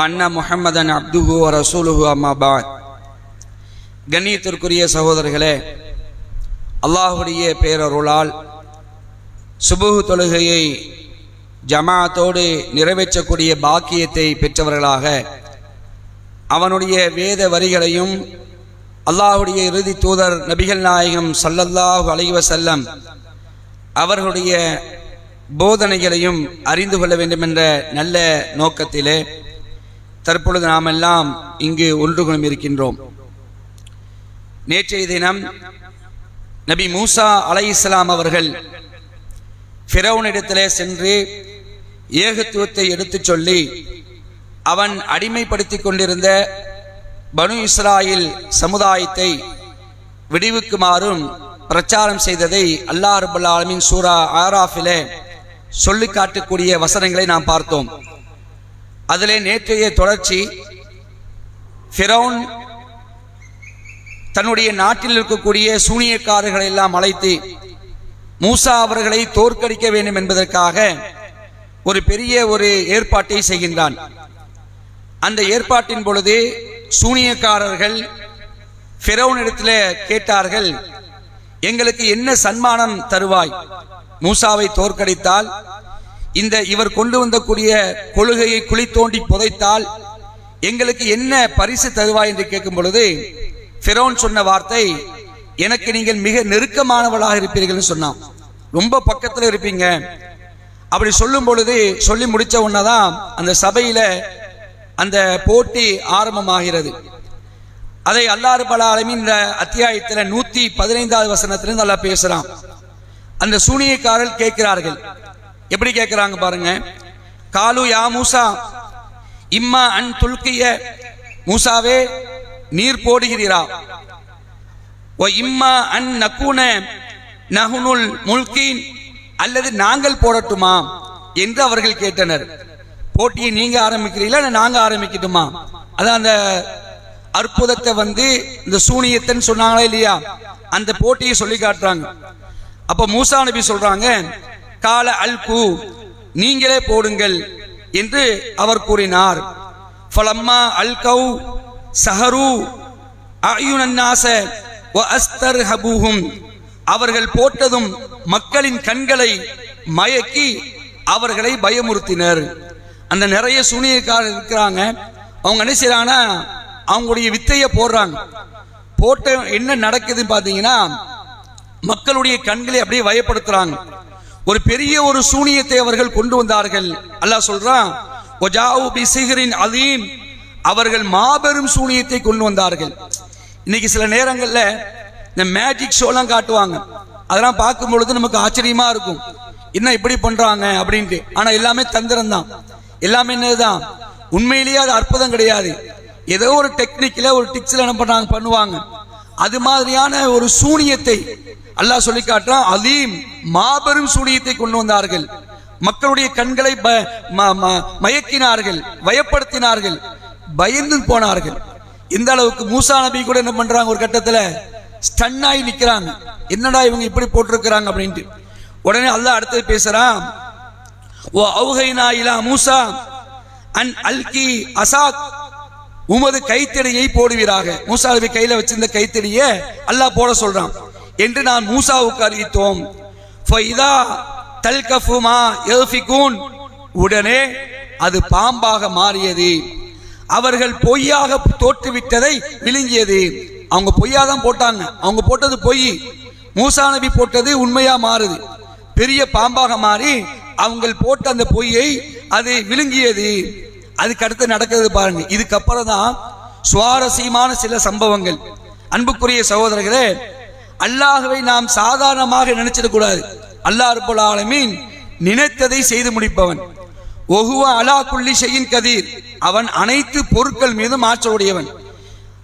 அண்ணா முஹம்மதன் அப்துஹு ரசூலுஹு அம்மாபாத் கண்ணியத்திற்குரிய சகோதரர்களே அல்லாஹுடைய பேரருளால் சுபுகு தொழுகையை ஜமாத்தோடு நிறைவேற்றக்கூடிய பாக்கியத்தை பெற்றவர்களாக அவனுடைய வேத வரிகளையும் அல்லாஹுடைய இறுதி தூதர் நபிகள் நாயகம் சல்லல்லாஹு அலைவ செல்லம் அவர்களுடைய போதனைகளையும் அறிந்து கொள்ள வேண்டும் என்ற நல்ல நோக்கத்திலே தற்பொழுது நாம் எல்லாம் இங்கு ஒன்று குணம் இருக்கின்றோம். நேற்றைய தினம் நபி மூசா அலை இஸ்லாம் அவர்கள் ஃபிரௌனிடத்திலே சென்று ஏகத்துவத்தை எடுத்துச் சொல்லி அவன் அடிமைப்படுத்திக் கொண்டிருந்த பனு இஸ்ராயில் சமுதாயத்தை விடுவிக்குமாறும் பிரச்சாரம் செய்ததை அல்லாஹ் ரபுல் ஆலமின் சூரா ஆராஃபிலே சொல்லி காட்டக்கூடிய வசனங்களை நாம் பார்த்தோம். அதிலே நேற்றைய தொடர்ச்சி ஃபிரௌன் தன்னுடைய நாட்டில் இருக்கக்கூடிய சூனியக்காரர்களை எல்லாம் அழைத்து மூசா அவர்களை தோற்கடிக்க வேண்டும் என்பதற்காக ஒரு பெரிய ஒரு ஏற்பாட்டை செய்கின்றான். அந்த ஏற்பாட்டின் பொழுது சூனியக்காரர்கள் ஃபிரௌனிடத்தில் கேட்டார்கள் எங்களுக்கு என்ன சன்மானம் தருவாய்? மூசாவை தோற்கடித்தால் இந்த இவர் கொண்டு வந்தக்கூடிய கொள்கையை குழி தோண்டி புதைத்தால் எங்களுக்கு என்ன பரிசு தருவாய் என்று கேட்கும் பொழுது ஃபிரோன் சொன்ன வார்த்தை எனக்கு நீங்கள் மிக நெருக்கமானவளாக இருப்பீர்கள்னு சொன்னான். ரொம்ப பக்கத்தில் இருப்பீங்க. அப்படி சொல்லும் பொழுது சொல்லி முடிச்ச உன்னதான் அந்த சபையில அந்த போட்டி ஆரம்பமாகிறது. அதை அல்லாறு பல அளவின் இந்த அத்தியாயத்தில் நூத்தி பதினைந்தாவது வசனத்திலிருந்து நல்லா பேசுறான். அந்த சூனியக்காரர்கள் கேட்கிறார்கள் எப்படி கேட்கிறாங்க பாருங்க. காலு யா மூசா இம்மா அன் துல்கிய மூசாவே நீர் போடுகிறீரா? ஓ இம்மா அன் நக்கூன நகுனுல் முல்கின் அல்லது நாங்கள் போடட்டுமா? என்று அவர்கள் கேட்டனர். போட்டியை நீங்க ஆரம்பிக்கிறீங்களா நாங்க ஆரம்பிக்கட்டுமா? அதான் அந்த அற்புதத்தை வந்து இந்த சூனியத்தன்னு சொன்னாங்களா இல்லையா? அந்த போட்டியை சொல்லி காட்டுறாங்க. அப்ப மூசா நபி சொல்றாங்க கால அல்கு நீங்களே போடுங்கள் என்று அவர் கூறினார். ஃபலம்மா அல் சஹரு அயுனன்னாச வ அஸ்தர் ஹபூஹும் அவர்கள் போட்டதும் மக்களின் கண்களை மயக்கி அவர்களை பயமுறுத்தினர். அந்த நிறைய சூனியக்காரர் இருக்கிறாங்க. அவங்க என்ன செய்யறாங்கன்னா அவங்களுடைய வித்தையை போடுறாங்க. போட்ட என்ன நடக்குதுன்னு பார்த்தீங்கன்னா மக்களுடைய கண்களை அப்படியே பயப்படுத்துறாங்க ஒரு பெரிய ஒரு சூனியத்தை அவர்கள் கொண்டு வந்தார்கள். அல்லாஹ் சொல்றான் அதீம் அவர்கள் மாபெரும் சூனியத்தை கொண்டு வந்தார்கள். இன்னைக்கு சில நேரங்களில் இந்த மேஜிக் ஷோலாம் காட்டுவாங்க. அதெல்லாம் பார்க்கும் பொழுது நமக்கு ஆச்சரியமா இருக்கும். என்ன இப்படி பண்றாங்க அப்படின்ட்டு. ஆனா எல்லாமே தந்திரம் தான். எல்லாமே என்னதுதான்? உண்மையிலேயே அது அற்புதம் கிடையாது. ஏதோ ஒரு டெக்னிக்கில் ஒரு டிக்ஸில் என்ன பண்றாங்க பண்ணுவாங்க. அது மாதிரியான ஒரு சூனியத்தை அல்லாஹ் சொல்லி காட்டுறான். அலீம் மாபெரும் சூனியத்தை கொண்டு வந்தார்கள். மக்களுடைய கண்களை ப- ம- ம- மயக்கினார்கள் வயப்படுத்தினார்கள் பயந்து போனார்கள். இந்த அளவுக்கு மூசா நபி கூட என்ன பண்றாங்க? ஒரு கட்டத்துல ஸ்டன் ஆகி நிக்கிறாங்க. என்னடா இவங்க இப்படி போட்டிருக்கிறாங்க அப்படின்ட்டு. உடனே அல்லாஹ் அடுத்தது பேசுறான். ஓ அவுகைனா இலா மூசா அன் அல்கி அசாத். உமது கைத்தடியை போடுவீராக. மூசாவை கையில வச்சிருந்த கைத்தடியை அல்லாஹ் போட சொல்றான். என்று நான் மூசாவுக்கு அறிவித்தோம். ஃபைதா தல்கஃபுமா எல்ஃபிகூன் உடனே அது பாம்பாக மாறியது. அவர்கள் பொய்யாக தோற்றுவிட்டதை விழுங்கியது. அவங்க பொய்யா தான் போட்டாங்க. அவங்க போட்டது பொய். மூசா நபி போட்டது உண்மையா மாறுது. பெரிய பாம்பாக மாறி அவங்க போட்ட அந்த பொய்யை அது விழுங்கியது. அதுக்கு அடுத்து நடக்கிறது பாருங்க. இதுக்கப்புறம் தான் சுவாரஸ்யமான சில சம்பவங்கள். அன்புக்குரிய சகோதரர்களே அல்லாஹ்வை நாம் சாதாரணமாக நினைச்சிடக்கூடாது அல்லாஹ் ரப்பல் ஆலமீன் நினைத்ததை செய்து முடிப்பவன். ஒகுவ அலா குள்ளி செய்யின் கதீர். அவன் அனைத்து பொருட்கள் மீதும் ஆற்றவுடையவன்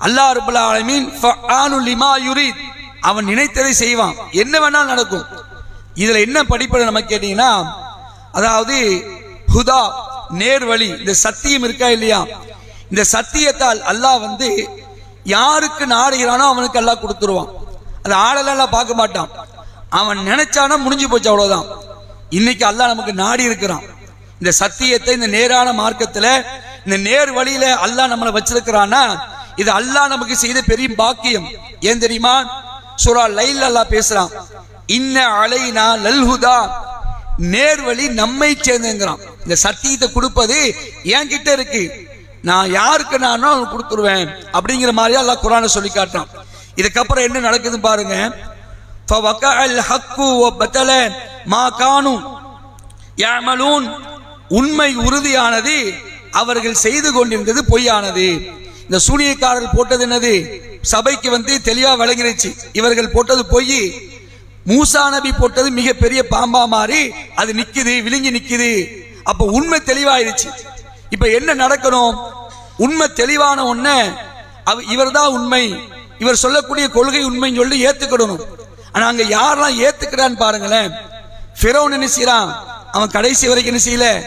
அல்லாஹ் ரபுல் ஆலமீன் லிமா யுரீத். அவன் நினைத்ததை செய்வான். என்ன வேணாலும் நடக்கும். இதுல என்ன படிப்படை நம்ம கேட்டீங்கன்னா அதாவது ஹுதா நேர் வழி இந்த சத்தியம் இருக்கா இல்லையா? இந்த சத்தியத்தால் அல்லாஹ் வந்து யாருக்கு நாடுகிறானோ அவனுக்கு அல்லாஹ் கொடுத்துருவான். அது ஆளெல்லாம் பார்க்க மாட்டான். அவன் நினைச்சானா முடிஞ்சு போச்சு அவ்வளோதான் இன்னைக்கு அல்லாஹ் நமக்கு நாடி இருக்கிறான். இந்த சத்தியத்தை இந்த நேரான மார்க்கத்தில் இந்த நேர் வழியில அல்லாஹ் நம்மளை வச்சிருக்கிறான்னா இது அல்லாஹ் நமக்கு செய்த பெரிய பாக்கியம். ஏன் தெரியுமா? சூரா லைல் அல்லாஹ் பேசுறான் இன்ன அலைனா லல்ஹுதா. நேர்வழி நம்மை சேர்ந்துங்கிறான் இந்த சத்தியத்தை கொடுப்பது என்கிட்ட இருக்கு. நான் யாருக்கு நானோ கொடுத்துருவேன் அப்படிங்கிற மாதிரியா எல்லாம் குரானை சொல்லி காட்டுறான். இதுக்கப்புறம் என்ன நடக்குதுன்னு பாருங்க. மா காணும் யாமலூன் உண்மை உறுதியானது அவர்கள் செய்து கொண்டிருந்தது பொய்யானது. இந்த சூனியக்காரர்கள் போட்டது என்னது? சபைக்கு வந்து தெளிவா விளங்கிருச்சு. இவர்கள் போட்டது பொய். மூசா நபி போட்டது மிகப்பெரிய பாம்பா மாறி அது நிக்குது விழுங்கி நிக்குது. அப்ப உண்மை தெளிவாயிருச்சு இப்ப என்ன நடக்கணும்? உண்மை தெளிவான ஒண்ண இவர்தான் உண்மை. இவர் சொல்லக்கூடிய கொள்கை உண்மைன்னு சொல்லி ஏத்துக்கிடணும். ஆனா அங்க யாரெல்லாம் ஏத்துக்கிறான்னு பாருங்களேன். ஃபிரௌன் என்ன செய்யறான் அவன் கடைசி வரைக்கும் என்ன செய்யல?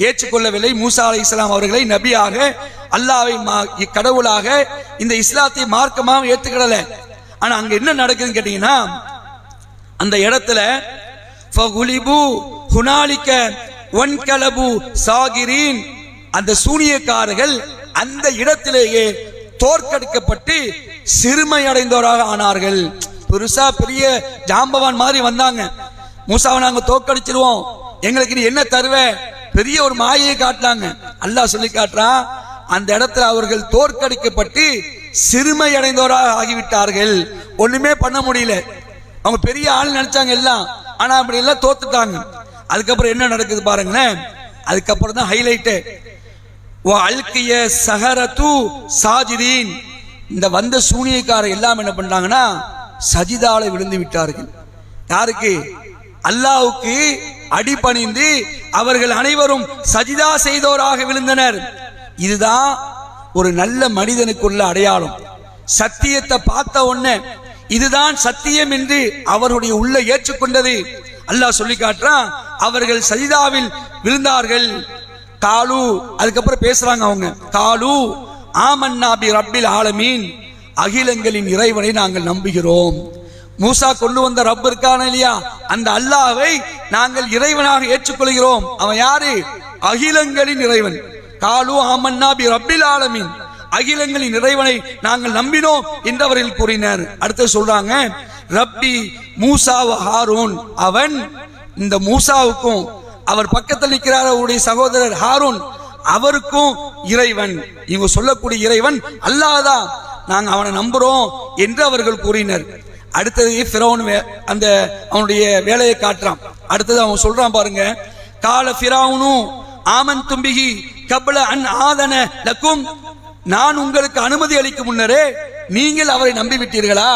ஏற்றுக்கொள்ளவில்லை. மூசா அலை இஸ்லாம் அவர்களை நபியாக அல்லாவை மா- கடவுளாக இந்த இஸ்லாத்தை மார்க்கமாக ஏத்துக்கிடல. ஆனா அங்க என்ன நடக்குதுன்னு கேட்டீங்கன்னா அந்த இடத்துல ஃபகுலிபு ஹுனாலிக்க ஒன்கலபு சாகிரீன். அந்த சூனியக்காரர்கள் அந்த இடத்திலேயே தோற்கடிக்கப்பட்டு சிறுமை அடைந்தவராக ஆனார்கள். பெருசா பெரிய ஜாம்பவான் மாதிரி வந்தாங்க. மூசாவை நாங்க தோற்கடிச்சிருவோம். எங்களுக்கு நீ என்ன தருவ? பெரிய ஒரு மாயையை காட்டினாங்க. அல்லாஹ் சொல்லி காட்டுறான் அந்த இடத்துல அவர்கள் தோற்கடிக்கப்பட்டு சிறுமை அடைந்தவராக ஆகிவிட்டார்கள். ஒண்ணுமே பண்ண முடியல. அவங்க பெரிய ஆள் நினைச்சாங்க எல்லாம். ஆனா அப்படி எல்லாம் தோத்துட்டாங்க. அதுக்கப்புறம் என்ன நடக்குது பாருங்களேன். அதுக்கப்புறம் தான் ஹைலைட்டு அல்கிய சஹரத்து சாஜிதீன். இந்த வந்த சூனியக்காரர் எல்லாம் என்ன பண்ணாங்கன்னா சஜிதாவில் விழுந்து விட்டார்கள். யாருக்கு? அல்லாவுக்கு அடிபணிந்து அவர்கள் அனைவரும் சஜிதா செய்தோராக விழுந்தனர். இதுதான் ஒரு நல்ல மனிதனுக்குள்ள அடையாளம். சத்தியத்தை பார்த்த உடனே இதுதான் சத்தியம் என்று அவருடைய உள்ள ஏற்றுக்கொண்டது. அல்லாஹ் சொல்லி காட்டுறான் அவர்கள் சஜிதாவில் விழுந்தார்கள். காலு அதுக்கப்புறம் பேசுறாங்க அவங்க. காலு ஆமன்னாபி ரப்பில் ஆலமீன். அகிலங்களின் இறைவனை நாங்கள் நம்புகிறோம். மூசா கொண்டு வந்த ரப் இருக்கான இல்லையா? அந்த அல்லாவை நாங்கள் இறைவனாக ஏற்றுக்கொள்கிறோம். அவன் யாரு? அகிலங்களின் இறைவன். காலு ஆமன்னாபி ரப்பில் ஆலமீன். அகிலங்களின் இறைவனை நாங்கள் நம்பினோம் என்றவர்கள் கூறினர். அடுத்து சொல்றாங்க ரப்பி மூசாவ ஹாரூன். அவன் இந்த மூசாவுக்கும் அவர் பக்கத்தில் நிற்கிறார் அவருடைய சகோதரர் ஹாரூன். அவருக்கும் இறைவன் இவங்க சொல்லக்கூடிய இறைவன் அல்லாதா நாங்கள் அவனை நம்புறோம் என்று அவர்கள் கூறினர். அடுத்தது ஃபிரௌன் வே- அந்த அவனுடைய வேலையை காட்டுறான். அடுத்தது அவன் சொல்றான் பாருங்க கால ஃபிரௌனும் ஆமன் தும்பிகி கபல அன் ஆதன லக்கும். நான் உங்களுக்கு அனுமதி அளிக்கும் முன்னரே நீங்கள் அவரை நம்பி விட்டீர்களா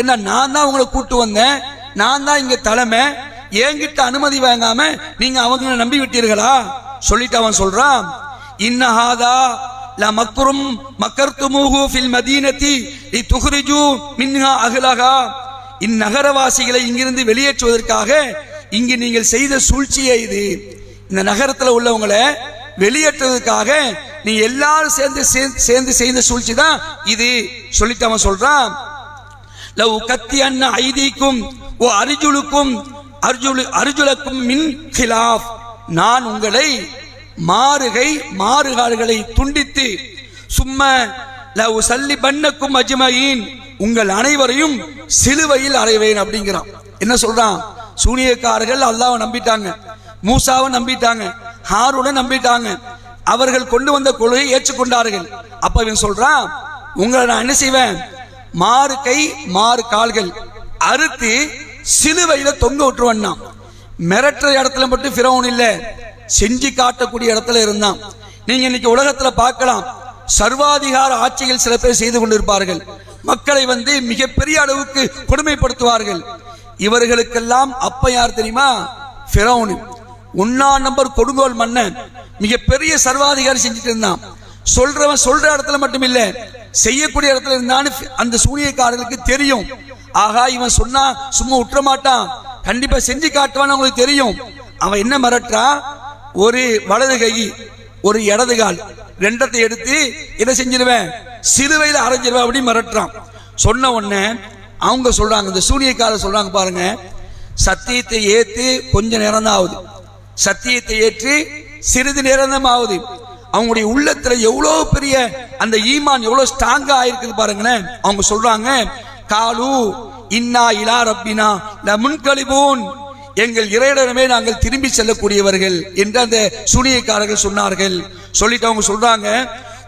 என்ன நான் தான் உங்களை கூட்டு வந்தேன்? நான் தான் இங்க தலைமை. என்கிட்ட அனுமதி வாங்காம நீங்க அவங்கள நம்பி விட்டீர்களா சொல்லிட்டு அவன் சொல்றான் இன்னஹாதா ல மக்ரும் மக்கர்துமுஹு ஃபில் மதீனத்தி லி துஹ்ரிஜு மின்ஹா அஹ்லஹா. இந்நகரவாசிகளை இங்கிருந்து வெளியேற்றுவதற்காக இங்கு நீங்கள் செய்த சூழ்ச்சியே இது. இந்த நகரத்தில் உள்ளவங்களை வெளியேற்றுவதற்காக நீ எல்லாரும் சேர்ந்து சேர்ந்து- சேர்ந்து செய்த சூழ்ச்சி தான் இது. சொல்லிட்டு அவன் சொல்றான் லவ் கத்தி அண்ணன் ஐதிக்கும் ஓ அரிஜுலுக்கும் அர்ஜுலு அர்ஜுலக்கும் மின் கிலாஃப். நான் உங்களை மாறுகை மாறுகால்களை துண்டித்து சும்மா லவ் சல்லி பண்ணக்கும் அஜ்மயின் உங்கள் அனைவரையும் சிலுவையில் அறைவேன் அப்படிங்கிறான். என்ன சொல்றான்? சூனியக்காரர்கள் அல்லாவை நம்பிட்டாங்க மூசாவை நம்பிட்டாங்க ஹாரூனை நம்பிட்டாங்க அவர்கள் கொண்டு வந்த கொள்கையை ஏற்றுக்கொண்டார்கள். அப்ப இவன் சொல்றான் உங்களை நான் என்ன செய்வேன்? மாறு கை மாறு கால்கள். அறுத்து சிலுவையில தொங்க விட்டுருவன்னா மிரட்டுற இடத்துல மட்டும் ஃபிரௌன் இல்ல செஞ்சு காட்டக்கூடிய இடத்துல இருந்தான். நீங்க இன்னைக்கு உலகத்துல பார்க்கலாம் சர்வாதிகார ஆட்சிகள் சில பேர் செய்து கொண்டிருப்பார்கள். மக்களை வந்து மிகப்பெரிய அளவுக்கு கொடுமைப்படுத்துவார்கள். இவர்களுக்கெல்லாம் அப்ப யார் தெரியுமா? ஃபிரௌன் உண்ணா நம்பர் கொடுங்கோல் மன்னன். மிகப்பெரிய சர்வாதிகாரி செஞ்சுட்டு இருந்தான். சொல்றவன் சொல்ற இடத்துல மட்டும் இல்ல செய்யக்கூடிய இடத்துல இருந்தான்னு அந்த சூனியக்காரர்களுக்கு தெரியும். ஆகா இவன் சொன்னா சும்மா விட்டுற மாட்டான். கண்டிப்பா செஞ்சு காட்டுவான்னு அவங்களுக்கு தெரியும். அவன் என்ன மிரட்டுறான் ஒரு வலது கை ஒரு இடது கால். ரெண்டத்தை எடுத்து இதை செஞ்சிருவேன்? சிறுவையில் அரைஞ்சிருவேன் அப்படி மிரட்டுறான். சொன்ன உடனே அவங்க சொல்றாங்க இந்த சூனியக்காரர் சொல்றாங்க பாருங்க சத்தியத்தை ஏத்து கொஞ்ச நேரம் தான் ஆகுது. சத்தியத்தை ஏற்று சிறிது நேரம் அவங்களுடைய உள்ளத்துல எவ்வளவு பெரிய அந்த ஈமான் எவ்வளவு ஸ்ட்ராங்கா ஆயிருக்குது பாருங்களேன். அவங்க சொல்றாங்க காலு இன்னா இலா ரப்பினா ல முன்கழிபூன் எங்கள் இறையிடமே நாங்கள் திரும்பி செல்லக்கூடியவர்கள் என்று அந்த சூனியக்காரர்கள் சொன்னார்கள். சொல்லிட்டு அவங்க சொல்றாங்க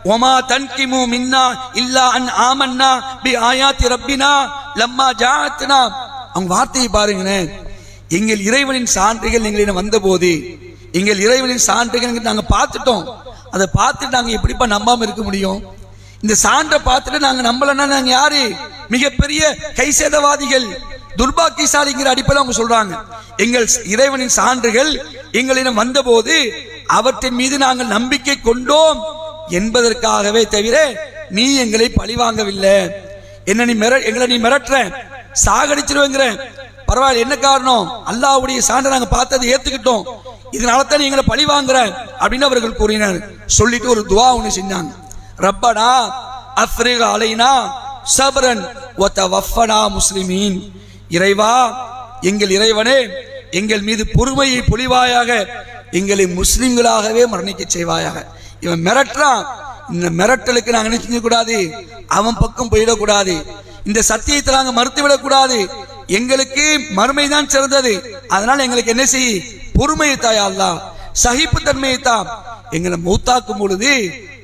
ஒமா தன்கிமு மின்னா இல்லா அன் ஆமன்னா பி ஆயாத்தி ரப்பினா லம்மா ஜாத்தினா அவங்க வார்த்தையை பாருங்களேன் எங்கள் இறைவனின் சான்றுகள் எங்களிடம் வந்தபோது எங்கள் இறைவனின் சான்றுகள் நாங்கள் பார்த்துட்டோம். அதை பார்த்துட்டு நாங்கள் எப்படிப்பா நம்பாமல் இருக்க முடியும்? இந்த சான்றை பார்த்துட்டு நாங்கள் நம்பலன்னா நாங்கள் யாரு? மிகப்பெரிய கைசேதவாதிகள் துர்பாக்கியசாலிங்கிற அடிப்படையில் அவங்க சொல்றாங்க. எங்கள் இறைவனின் சான்றுகள் எங்களிடம் வந்தபோது அவற்றின் மீது நாங்கள் நம்பிக்கை கொண்டோம் என்பதற்காகவே தவிர நீ எங்களை பழிவாங்கவில்லை. என்ன நீ மிர எங்களை நீ மிரட்டுற சாகடிச்சிருவேங்கிற பரவாயில்ல என்ன காரணம்? அல்லாஹ்வுடைய சான்றை நாங்க பார்த்ததை ஏத்துக்கிட்டோம். இதனால தான் நீ எங்களை பழி வாங்குற அப்படின்னு அவர்கள் கூறினார். சொல்லிட்டு ஒரு துவா ஒன்று செஞ்சாங்க. ரப்பனா அஃப்ரிக அலைனா சபரன் ஒத்த வஃபனா முஸ்லிமீன். இறைவா எங்கள் இறைவனே எங்கள் மீது பொறுமையை பொழிவாயாக எங்களை முஸ்லிம்களாகவே மரணிக்க செய்வாயாக. இவன் மிரட்டுறான். இந்த மிரட்டலுக்கு நாங்கள் என்ன செஞ்சக்கூடாது அவன் பக்கம் போயிடக்கூடாது இந்த சத்தியத்தை நாங்கள் மறுத்து விடக்கூடாது எங்களுக்கு மறுமை தான் சிறந்தது. அதனால எங்களுக்கு என்ன செய்? பொறுமையை தாயா அல்லா சகிப்பு தன்மையை தான் எங்களை மூத்தாக்கும் பொழுது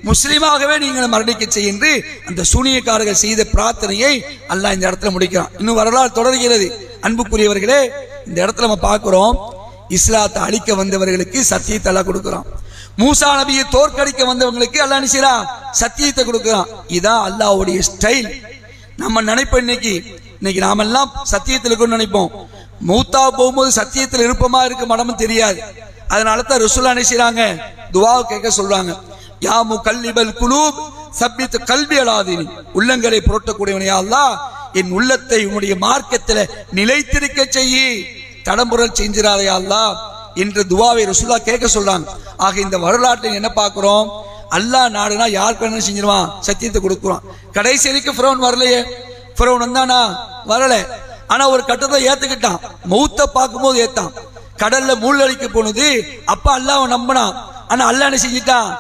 முஸ்லீமாகவே நீங்கள் மரணிக்க செய்யின்று அந்த சூனியக்காரர்கள் செய்த பிரார்த்தனையை அல்லாஹ் இந்த இடத்துல முடிக்கிறான். இன்னும் வரலாறு தொடர்கிறது. அன்புக்குரியவர்களே இந்த இடத்துல நம்ம பார்க்குறோம். இஸ்லாத்தை அழிக்க வந்தவர்களுக்கு சத்தியத்தை எல்லாம் கொடுக்குறான். மூசா நபியை தோற்கடிக்க வந்தவங்களுக்கு அல்லாஹ் என்ன சத்தியத்தை கொடுக்குறான். இதான் அல்லாஹ்வுடைய ஸ்டைல் நம்ம நினைப்ப இன்னைக்கு இன்னைக்கு நாமெல்லாம் சத்தியத்தில் இருக்கணும்னு நினைப்போம். மூத்தா போகும்போது சத்தியத்தில் இருப்பமா இருக்க மடமும் தெரியாது. அதனால தான் ரசூலா நினைச்சாங்க செய்றாங்க? துவாவை கேட்க சொல்றாங்க. யாமு கல்லிபல் குலூப் சப்பித் கல்வி அலாதீனி. உள்ளங்களை புரட்டக்கூடியவனையா அல்லாஹ் என் உள்ளத்தை உன்னுடைய மார்க்கத்தில் நிலைத்திருக்க செய்யி. தடம்புரல் செஞ்சிடாதையா என்று துவாவை ரசூலா கேட்க சொல்றாங்க. ஆக இந்த வரலாற்றில் என்ன பார்க்கிறோம்? அல்லாஹ் நாடுனா யாருக்கு என்ன செஞ்சிருவான் சத்தியத்தை கொடுக்குறான் கடைசி வரைக்கும் ஃபிரௌன் வரலையே. ஃபிரௌன் வந்தானா வரல. ஆனா ஒரு கட்டத்தை ஏத்துக்கிட்டான். மௌத்த பார்க்கும்போது ஏத்தான். கடல்ல மூழ்கடிக்க போனது அப்ப அல்லாஹ் நம்பினான். ஆனா அல்லாஹ் என்ன செஞ்சிட்டான்?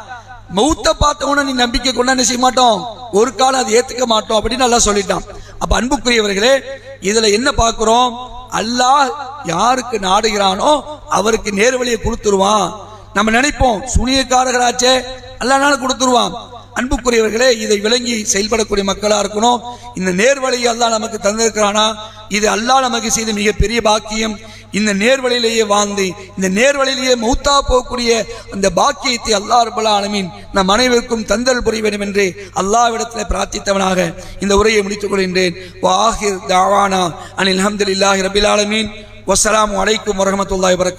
மௌத்த பார்த்தவன நீ நம்பிக்கை கொண்டா என்ன செய்ய மாட்டோம்? ஒரு காலம் அதை ஏத்துக்க மாட்டோம் அப்படின்னு நல்லா சொல்லிட்டான். அப்ப அன்புக்குரியவர்களே இதுல என்ன பார்க்கிறோம்? அல்லாஹ் யாருக்கு நாடுகிறானோ அவருக்கு நேர்வழியை கொடுத்துருவான். நம்ம நினைப்போம் சுனியக்காரர்களாச்சே அல்லாஹ்னால கொடுத்துருவான். அன்புக்குரியவர்களே இதை விளங்கி செயல்படக்கூடிய மக்களாக இருக்கணும். இந்த நேர்வழியை அல்லாஹ் நமக்கு தந்திருக்கிறானா? இது அல்லாஹ் நமக்கு செய்த மிகப்பெரிய பாக்கியம். இந்த நேர்வழியிலேயே வாழ்ந்து இந்த நேர்வழியிலேயே மௌத்தா போகக்கூடிய அந்த பாக்கியத்தை அல்லாஹ் ரபுல்லா ஆலமீன் நம் அனைவருக்கும் தந்தல் புரிய வேண்டும் என்று அல்லாவிடத்தில் பிரார்த்தித்தவனாக இந்த உரையை முடித்துக் கொள்கின்றேன். வாஹிர் தாவானா அனில் அஹமதுல்லாஹி ரபில் ஆலமீன். வசலாம் அலைக்கும் வரஹமத்துல்லாஹி வரக்கு